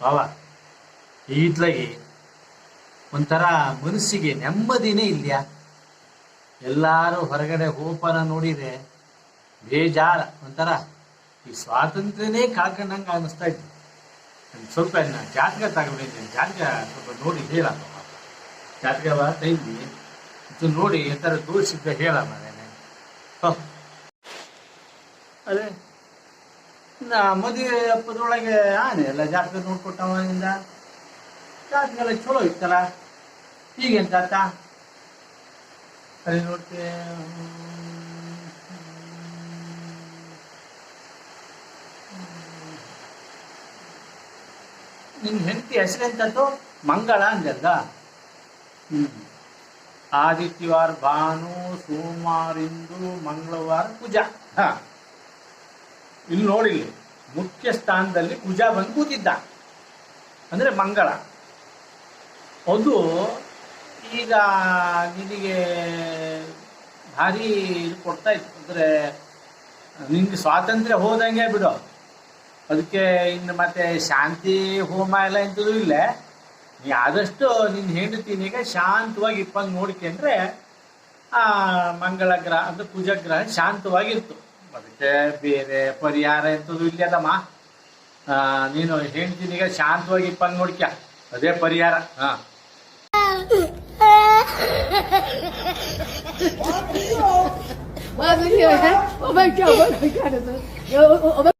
ಭಾವ. ಈತ್ಲಾಗಿ ಒಂಥರ ಮನಸ್ಸಿಗೆ ನೆಮ್ಮದಿನೇ ಇಲ್ಲ ಎಲ್ಲರೂ ಹೊರಗಡೆ ಹೋಪನ ನೋಡಿದ್ರೆ ಬೇಜಾರ, ಒಂಥರ ಈ ಸ್ವಾತಂತ್ರ್ಯನೇ ಕಳ್ಕೊಂಡಂಗೆ ಅನ್ನಿಸ್ತಾ ಇತ್ತು. ನಾನು ಸ್ವಲ್ಪ ಇನ್ನ ಜಾತಕ ತಗೊಂಡಿದ್ದೀನಿ ಜಾತಕ ಸ್ವಲ್ಪ ನೋಡಿ ಹೇಳಪ್ಪ ಜಾತಕ ತೈಲಿ ಇದು ನೋಡಿ ತೋರಿಸಿದ್ದ ಹೇಳ ಮನೆ ಅದೇ ನಾ ಮದುವೆ ಹಬ್ಬದೊಳಗೆ ಆನೆ ಎಲ್ಲ ಜಾತಕ ನೋಡ್ಕೊಟ್ಟವನಿಂದ ಜಾತಕ ಎಲ್ಲ ಚಲೋ ಇತ್ತಲ್ಲ? ಈಗೆಂತ ಅರ್ಥ ಅಲ್ಲಿ ನೋಡ್ತೇ ನಿನ್ ಹೆಂಡತಿ ಹೆಸರೆಂತದ್ದು ಮಂಗಳ ಅಂದಲ್ದ ಆದಿತ್ಯವಾರ ಭಾನು ಸೋಮವಾರ ಇಂದು ಮಂಗಳವಾರ ಪೂಜಾ. ಹ. ಇಲ್ಲಿ ನೋಡಿಲ್ಲಿ ಮುಖ್ಯ ಸ್ಥಾನದಲ್ಲಿ ಕುಜ ಬಂದು ಕೂತಿದ್ದ ಅಂದರೆ ಮಂಗಳ. ಅದು ಈಗ ನಿನಗೆ ಭಾರಿ ಇದು ಕೊಡ್ತಾ ಇತ್ತು. ಅಂದರೆ ನಿನ್ಗೆ ಸ್ವಾತಂತ್ರ್ಯ ಹೋದಂಗೆ ಬಿಡು. ಅದಕ್ಕೆ ಇನ್ನು ಮತ್ತೆ ಶಾಂತಿ, ಹೋಮ ಎಲ್ಲ ಎಂಥದ್ದು ಇಲ್ಲ. ನೀ ಆದಷ್ಟು ನಿನ್ನ ಈಗ ಶಾಂತವಾಗಿ ಇಪ್ಪಂಗೆ ನೋಡ್ಕೊಂಡ್ರೆ ಆ ಮಂಗಳ ಗ್ರಹ ಅಂದರೆ ಪೂಜಾ ಗ್ರಹ ಶಾಂತವಾಗಿರ್ತು. ಅದಕ್ಕೆ ಬೇರೆ ಪರಿಹಾರ ಎಂಥದ್ದು ಇಲ್ಲದಮ್ಮ ನೀನು ಹೆಂಡತಿನಿಗ ಶಾಂತವಾಗಿ ಬಂದ್ ನೋಡ್ಕ್ಯ. ಅದೇ ಪರಿಹಾರ ಹಾ. Oh